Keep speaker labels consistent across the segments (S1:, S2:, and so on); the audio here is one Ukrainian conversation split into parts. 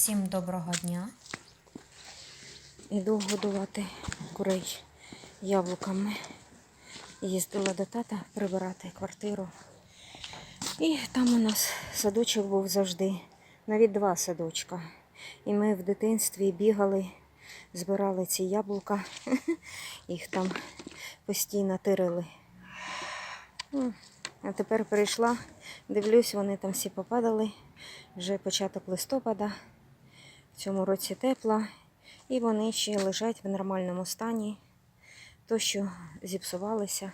S1: Всім доброго дня.
S2: Іду годувати курей яблуками. Їздила до тата прибирати квартиру. І там у нас садочок був завжди, навіть два садочка. І ми в дитинстві бігали, збирали ці яблука, їх там постійно тирили. Ну, А тепер прийшла, дивлюсь, вони там всі попадали. Вже початок листопада. В цьому році тепло, і вони ще лежать в нормальному стані. То, що зіпсувалися,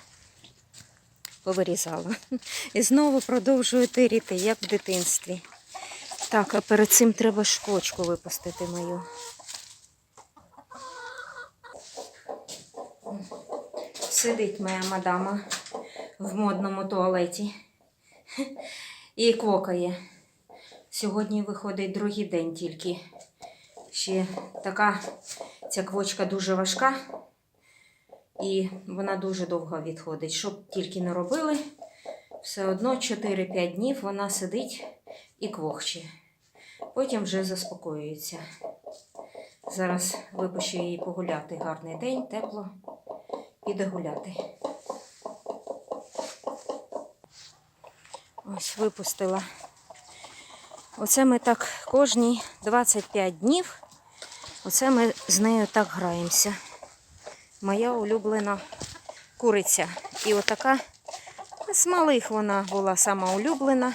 S2: повирізала. І знову продовжую тиріти, як в дитинстві. Так, а перед цим треба шкочку випустити мою. Сидить моя мадама в модному туалеті і квокає. Сьогодні виходить другий день тільки. Ще така ця квочка дуже важка і вона дуже довго відходить. Щоб тільки не робили, все одно 4-5 днів вона сидить і квохче. Потім вже заспокоюється. Зараз випущу її погуляти. Гарний день, тепло. Піде гуляти. Ось випустила. Оце ми так кожні 25 днів. Оце ми з нею так граємося. Моя улюблена куриця. І отака з малих вона була сама улюблена.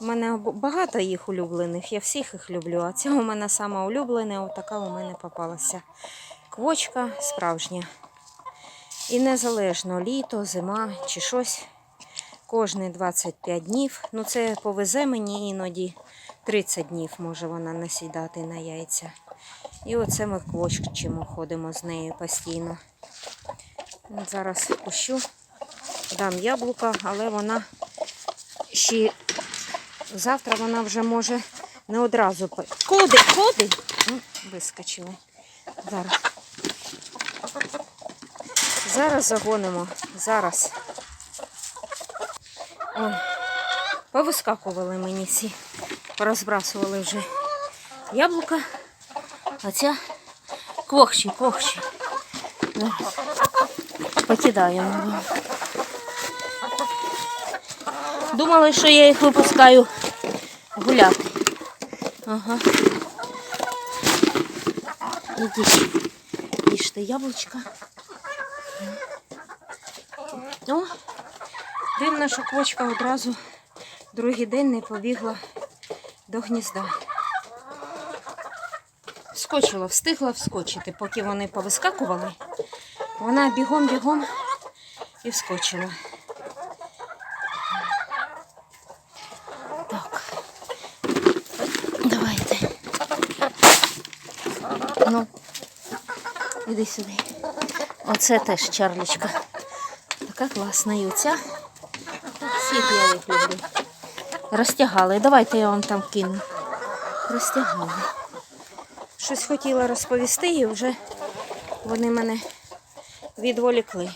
S2: У мене багато їх улюблених, я всіх їх люблю. А ця у мене сама улюблена, отака у мене попалася. Квочка справжня. І незалежно літо, зима чи щось. Кожні 25 днів. Ну, це повезе мені іноді 30 днів може вона насідати на яйця. І оце ми квоччимо, ходимо з нею постійно. Зараз пущу, дам яблука, але вона ще завтра вона вже може не одразу. по- Куди? Куди? Вискочили. Зараз. Зараз загонимо. Зараз. Ой, повискакували мені ці, порозбрасували вже яблука, а ця квохче, квохче. Да. Покидаємо. Думали, що я їх випускаю гуляти. Ага. Ідіть, їжте яблучка. О, Дивно, що квочка одразу другий день не побігла до гнізда. Вскочила, встигла вскочити, поки вони повискакували. Вона бігом-бігом і вскочила. Так. Давайте. Ну, іди сюди. Оце теж чарлічка. Така класна і оця. Всіх я їх люблю. Розтягали. Давайте я вам там кину. Розтягали. Щось хотіла розповісти і вже вони мене відволікли.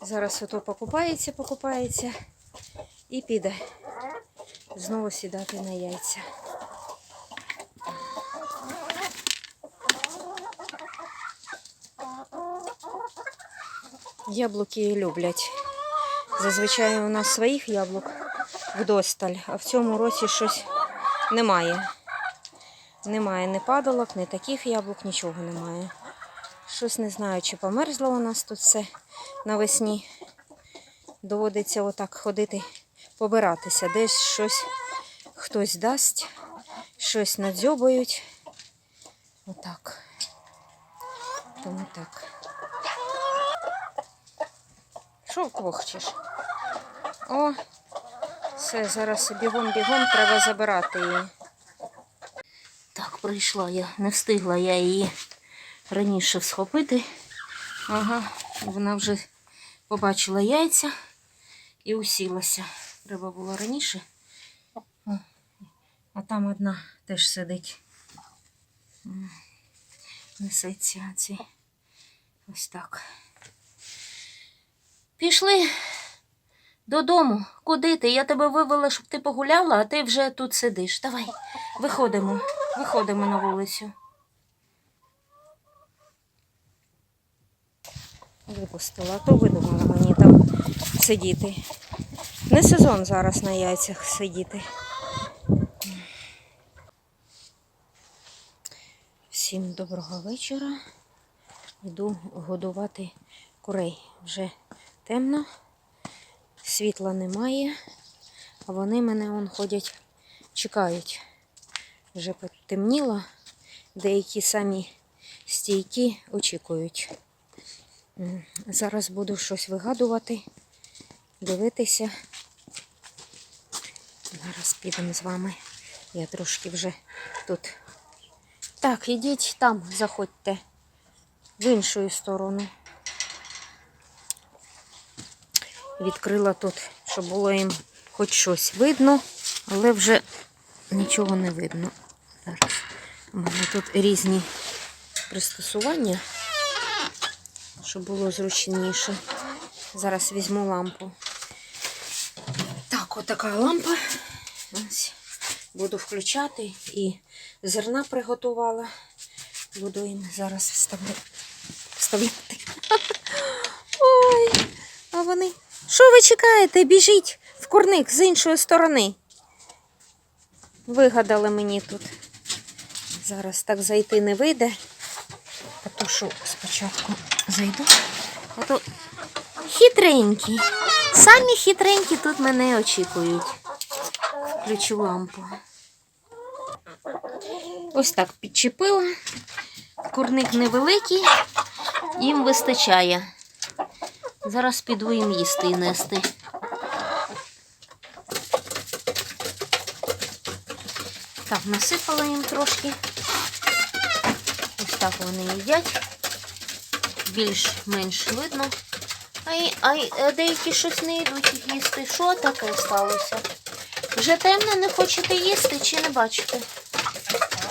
S2: Зараз ото покупається, покупається і піде знову сідати на яйця. Яблуки люблять. Зазвичай у нас своїх яблук вдосталь, а в цьому році щось немає. Немає ні падалок, ні таких яблук, нічого немає. Щось не знаю, чи померзло у нас тут все навесні. Доводиться отак ходити, побиратися. Десь щось хтось дасть, щось надзьобають. Отак. Тому так. Що квохчеш? О, все, зараз бігом-бігом треба забирати її. Так, прийшла я, не встигла я її раніше схопити. Ага, вона вже побачила яйця і усілася. Треба було раніше. А там одна теж сидить. Несеться ці. Ось так. Пішли Додому. Куди ти? Я тебе вивела, щоб ти погуляла, а ти вже тут сидиш. Давай, виходимо. Виходимо на вулицю. Випустила, то видумала мені там сидіти. Не сезон зараз на яйцях сидіти. Всім доброго вечора. Йду годувати курей. Вже темно, світла немає, а вони мене он ходять, чекають. Вже потемніло, деякі самі стійкі очікують. Зараз буду щось вигадувати, дивитися. Зараз підемо з вами. Я трошки вже тут. Так, ідіть там, заходьте в іншу сторону. Відкрила тут, щоб було їм хоч щось видно, але вже нічого не видно. Зараз. У мене тут різні пристосування, щоб було зручніше. Зараз візьму лампу. Так, отака лампа. Буду включати і зерна приготувала. Буду їм зараз вставляти. Ой, а вони. Що ви чекаєте? Біжіть в курник з іншої сторони. Вигадали мені тут. Зараз так зайти не вийде. Що спочатку зайду. А то хитренькі. Самі хитренькі тут мене очікують. Включу лампу. Ось так підчепила. Курник невеликий, їм вистачає. Зараз піду їм їсти і нести. Так, насипала їм трошки. Ось так вони їдять. Більш-менш видно. А, й- а, деякі щось не йдуть їсти. Що таке сталося? Вже темно не хочете їсти чи не бачите?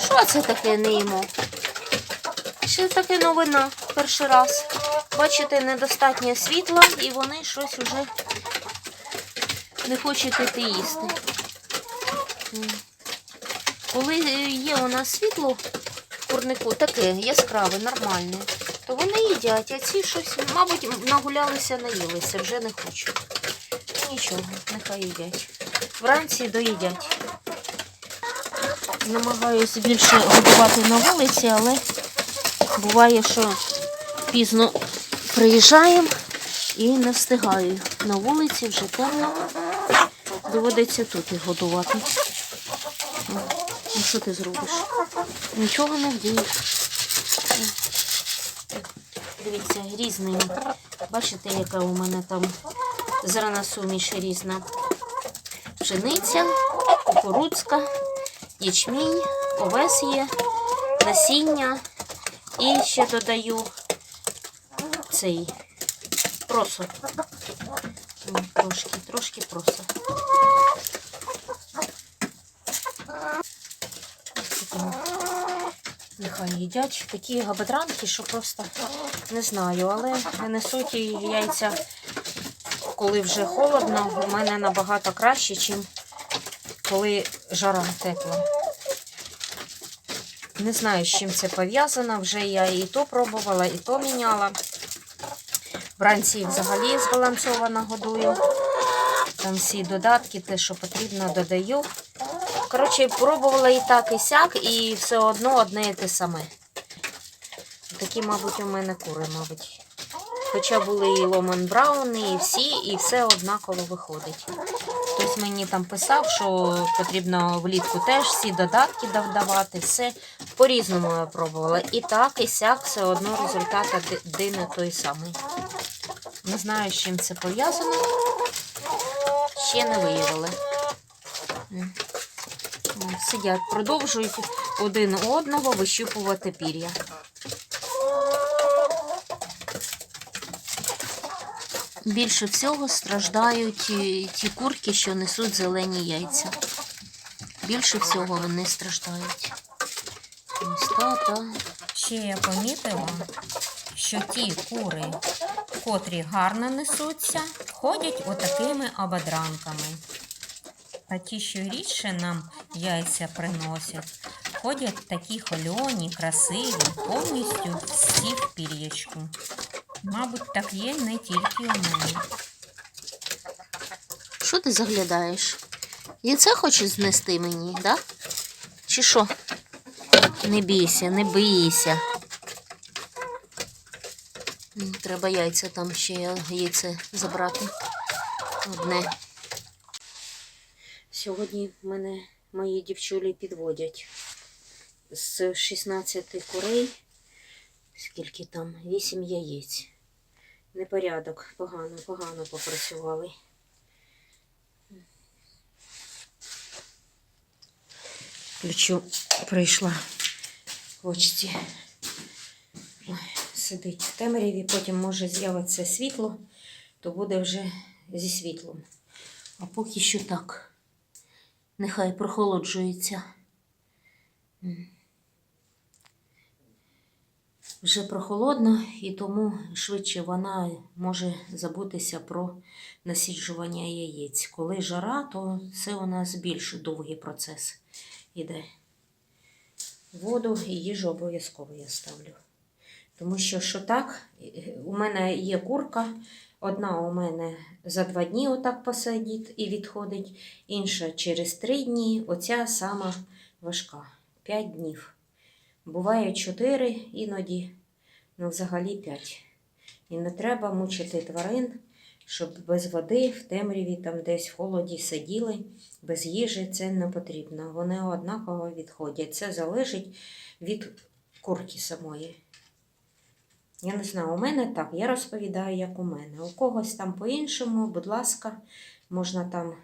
S2: Що це таке не їмо? Що таке новина перший раз? Бачите, недостатньо світла і вони щось уже не хочуть іти їсти. Коли є у нас світло в курнику, таке яскраве, нормальне, то вони їдять, а ці щось, мабуть, нагулялися, наїлися, вже не хочуть. Нічого, нехай їдять. Вранці доїдять. Намагаюся більше годувати на вулиці, але буває, що пізно приїжджаємо і не встигаю. На вулиці вже темно. Доводиться тут їх годувати. Ну що ти зробиш? Нічого не вдієш. Дивіться, різний. Бачите, яка у мене там зрана суміш різна. Пшениця, кукурудзка, ячмінь, овес є, насіння. І ще додаю цей просо. Трошки, трошки просо. Нехай їдять такі габадранки, що просто не знаю, але несуть і яйця, коли вже холодно, у мене набагато краще, ніж коли жара тепла. Не знаю, з чим це пов'язано. Вже я і то пробувала, і то міняла. Вранці взагалі збалансовано годую. Там всі додатки, те, що потрібно, додаю. Коротше, пробувала і так, і сяк, і все одно одне і те саме. Такі, мабуть, у мене кури, мабуть. Хоча були і Ломан Браун, і всі, і все однаково виходить. Хтось мені там писав, що потрібно влітку теж всі додатки додавати, все по-різному я пробувала. І так, і сяк, все одно результат один і той самий. Не знаю, з чим це пов'язано. Ще не виявили. М, Сидять, продовжують один одного вищупувати пір'я. Більше всього страждають ті курки, що несуть зелені яйця. Більше всього вони страждають. Ось та.
S1: Ще я помітила, що ті кури, котрі гарно несуться,
S2: ходять отакими ободранками. А ті, що рідше нам яйця приносять, ходять такі хольоні, красиві, повністю всі в пір'ячку. Мабуть, так є не тільки у мене.
S1: Що ти заглядаєш? Яйце хочеш знести мені, да? Чи що? Не бійся, не бійся. Треба яйця там ще яйце забрати. Одне.
S2: Сьогодні мене мої дівчулі підводять. З 16 курей, скільки там, 8 яєць. Непорядок, погано, погано попрацювали. Ключу прийшла кочці. Ой, сидить в темряві, потім може з'явиться світло, то буде вже зі світлом.
S1: А поки що так. Нехай прохолоджується. Вже прохолодно, і тому швидше вона може забутися про насіджування яєць. Коли жара, то це у нас більш довгий процес іде.
S2: Воду і їжу обов'язково я ставлю. Тому що що так, у мене є курка, одна у мене за два дні отак посидить і відходить, інша через три дні, оця сама важка. П'ять днів. Буває чотири іноді, ну взагалі п'ять. І не треба мучити тварин, щоб без води в темряві там десь в холоді сиділи, без їжі це не потрібно. Вони однаково відходять. Це залежить від курки самої. Я не знаю, у мене так, я розповідаю, як у мене. У когось там по-іншому, будь ласка, можна там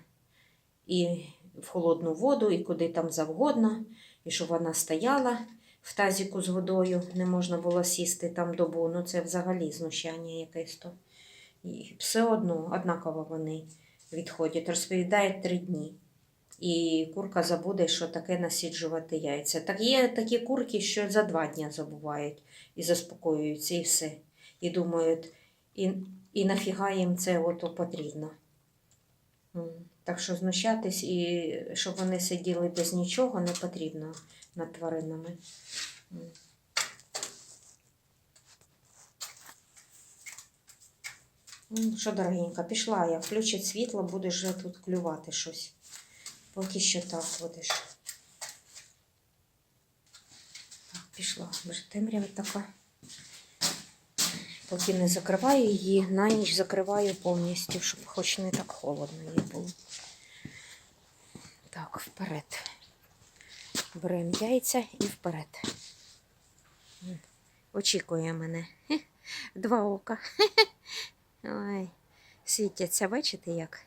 S2: і в холодну воду, і куди там завгодно, і щоб вона стояла в тазіку з водою, не можна було сісти там добу. Ну це взагалі знущання якесь то. І все одно, однаково вони відходять. Розповідають три дні. І курка забуде, що таке насіджувати яйця. Так є такі курки, що за два дні забувають і заспокоюються, і все. І думають, і, і нафіга їм це ото потрібно. Так що знущатись і щоб вони сиділи без нічого, не потрібно над тваринами. Що, дорогенька, пішла я. Включить світло, будеш вже тут клювати щось. Поки що так будеш. Так, пішла. Вже темрява така. Поки не закриваю її, на ніч закриваю повністю, щоб хоч не так холодно їй було. Так, вперед. Беремо яйця і вперед. Очікує мене. Два ока. Ой, світяться, бачите як?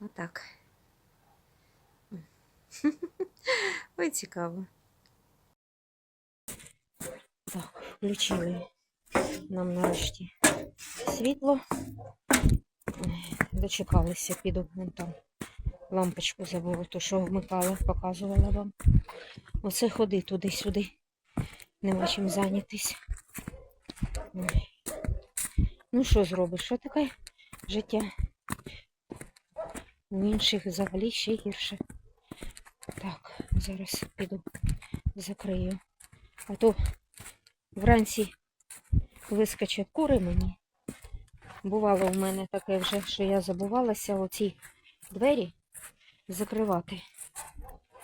S2: Отак. Ой, цікаво. Так, включили нам нарешті світло. Дочекалися, піду вон там. Лампочку забула, то що вмикала, показувала вам. Оце ходи туди-сюди. Нема чим зайнятись. Ну, що зробиш? Що таке життя? У інших взагалі ще гірше. Так, зараз піду закрию. А то вранці вискочать кури мені. Бувало в мене таке вже, що я забувалася оці двері закривати.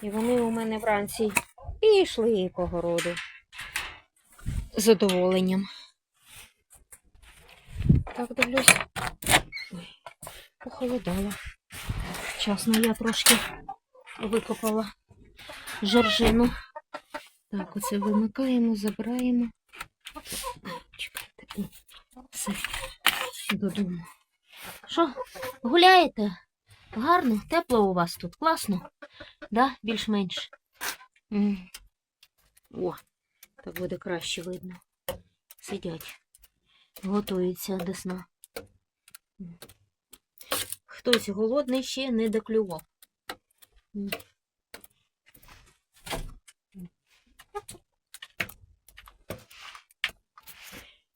S2: І вони у мене вранці пішли по городу з задоволенням. Так дивлюсь. Ой, похолодало. Вчасно я трошки викопала жоржину. Так, оце вимикаємо, забираємо. Чекайте. О, Все. Додому.
S1: Що, гуляєте? Гарно, тепло у вас тут, класно. Да, більш-менш.
S2: О, так буде краще видно.
S1: Сидять. Готуються до сна.
S2: Хтось голодний ще не доклював.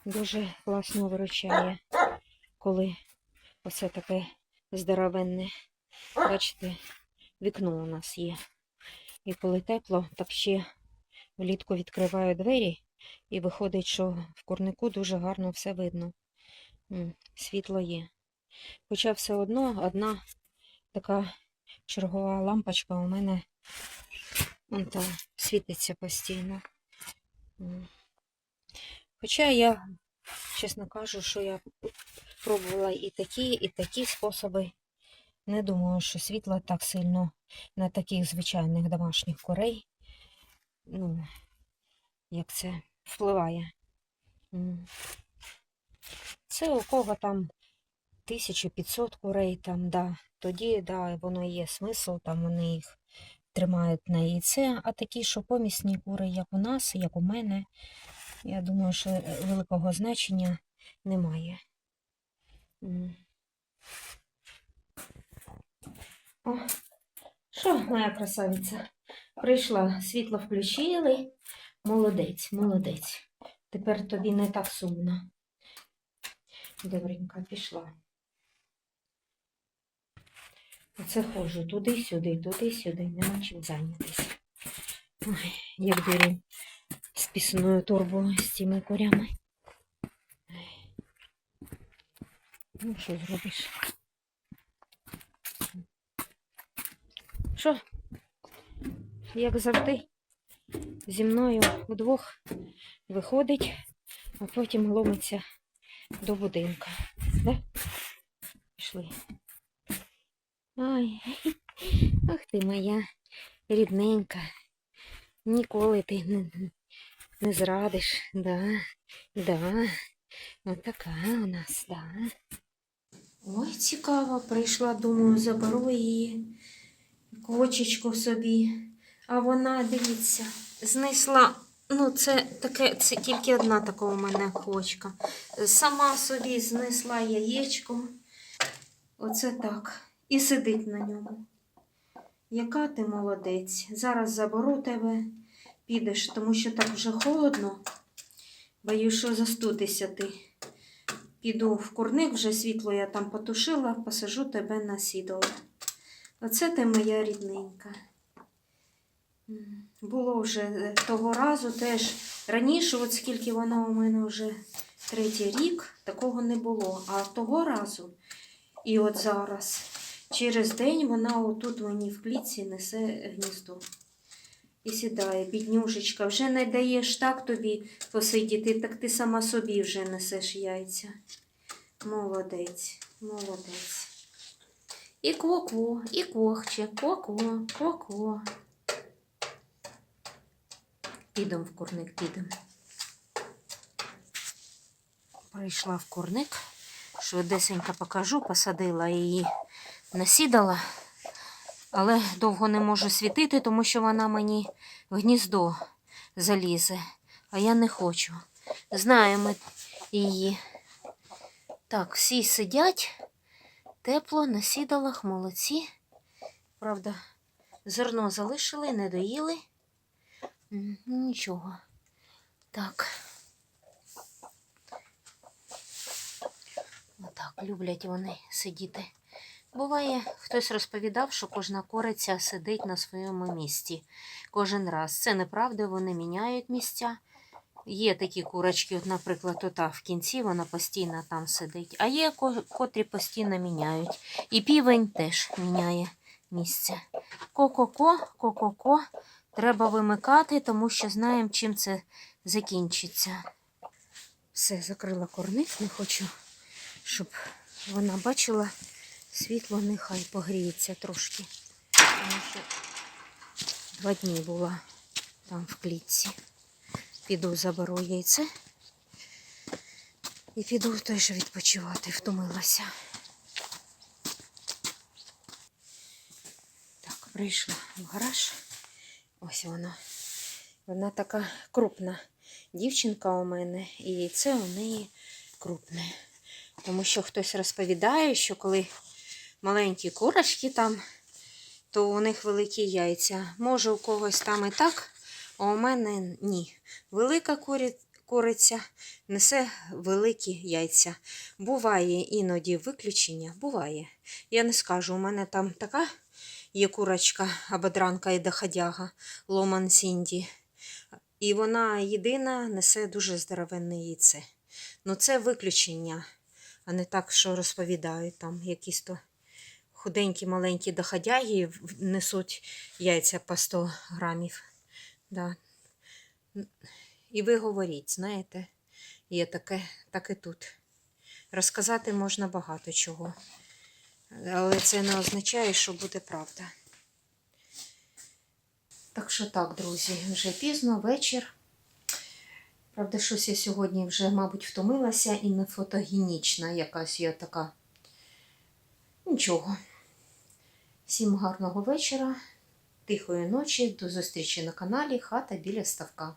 S2: Дуже класно виручає, коли Оце таке здоровенне. Бачите, вікно у нас є. І коли тепло, так ще влітку відкриваю двері, і виходить, що в курнику дуже гарно все видно. Світло є. Хоча все одно одна така чергова лампочка у мене вон та, світиться постійно. Хоча я, чесно кажу, що я пробувала і такі, і такі способи. Не думаю, що світло так сильно на таких звичайних домашніх курей, ну, як це впливає. Це у кого там 1500 курей, там, да, тоді, да, воно є смисл, там вони їх тримають на яйце, а такі, що помісні кури, як у нас, як у мене, я думаю, що великого значення немає. О, що, моя красавиця? Прийшла, світло включили. Молодець, молодець. Тепер тобі не так сумно. Добренька, пішла. Оце ходжу туди-сюди, туди-сюди, нема чим зайнятися. Ой, як беру з пісною торбою з цими курями. Ну, що зробиш? Що? Як завжди, зі мною вдвох виходить, а потім ломиться до будинка. Да? Пішли. Ой, ах ти моя рідненька. Ніколи ти не, не зрадиш, да, да. От така у нас, да. Ой, цікаво, прийшла, думаю, заберу її кочечку собі. А вона, дивіться, знесла. Ну, це таке, це тільки одна така у мене квочка. Сама собі знесла яєчко. Оце так. І сидить на ньому. Яка ти молодець. Зараз заберу тебе, підеш, тому що так вже холодно. Боюсь, що застудишся ти. Піду в курник, вже світло я там потушила, посажу тебе на сідало. Оце ти моя рідненька. Було вже е, того разу теж раніше, от скільки вона у мене вже третій рік, такого не було. А того разу, і от зараз, через день вона отут мені в клітці несе гніздо. І сідає, біднюшечка, вже не даєш так тобі посидіти, так ти сама собі вже несеш яйця. Молодець, молодець. І кво-кво, і кохче, кво-кво, кво-кво. Підемо в курник, підемо. Прийшла в курник, швидесенько покажу, посадила її, насідала, але довго не можу світити, тому що вона мені в гніздо залізе, а я не хочу. Знаємо її. Так, всі сидять, тепло, на сідалах. Правда, зерно залишили, не доїли. Нічого. Так. Отак люблять вони сидіти. Буває, хтось розповідав, що кожна кориця сидить на своєму місці кожен раз. Це неправда, вони міняють місця. Є такі курочки, от, наприклад, ота в кінці вона постійно там сидить, а є котрі постійно міняють. І півень теж міняє місце. Ко-ко-ко, ко-ко-ко. Треба вимикати, тому що знаємо, чим це закінчиться. Все, закрила корник, не хочу, щоб вона бачила світло, нехай погріється трошки. Тому що два дні була там в клітці. Піду заберу яйце і піду теж відпочивати, втомилася. Так, прийшла в гараж. Ось вона. Вона така крупна дівчинка у мене, і яйце у неї крупне. Тому що хтось розповідає, що коли маленькі курочки там, то у них великі яйця. Може, у когось там і так, а у мене ні. Велика курі... кориця, несе великі яйця. Буває іноді виключення, буває. Я не скажу, у мене там така є курочка, абодранка і доходяга, Ломан Сінді. І вона єдина несе дуже здоровенне яйце. Ну це виключення, а не так, що розповідають там якісь то худенькі маленькі доходяги несуть яйця по 100 грамів. Да. І ви говоріть, знаєте, є таке, так і тут. Розказати можна багато чого. Але це не означає, що буде правда. Так що так, друзі, вже пізно, вечір. Правда, щось я сьогодні вже, мабуть, втомилася і не фотогенічна якась я така. Нічого. Всім гарного вечора, тихої ночі, до зустрічі на каналі Хата біля ставка.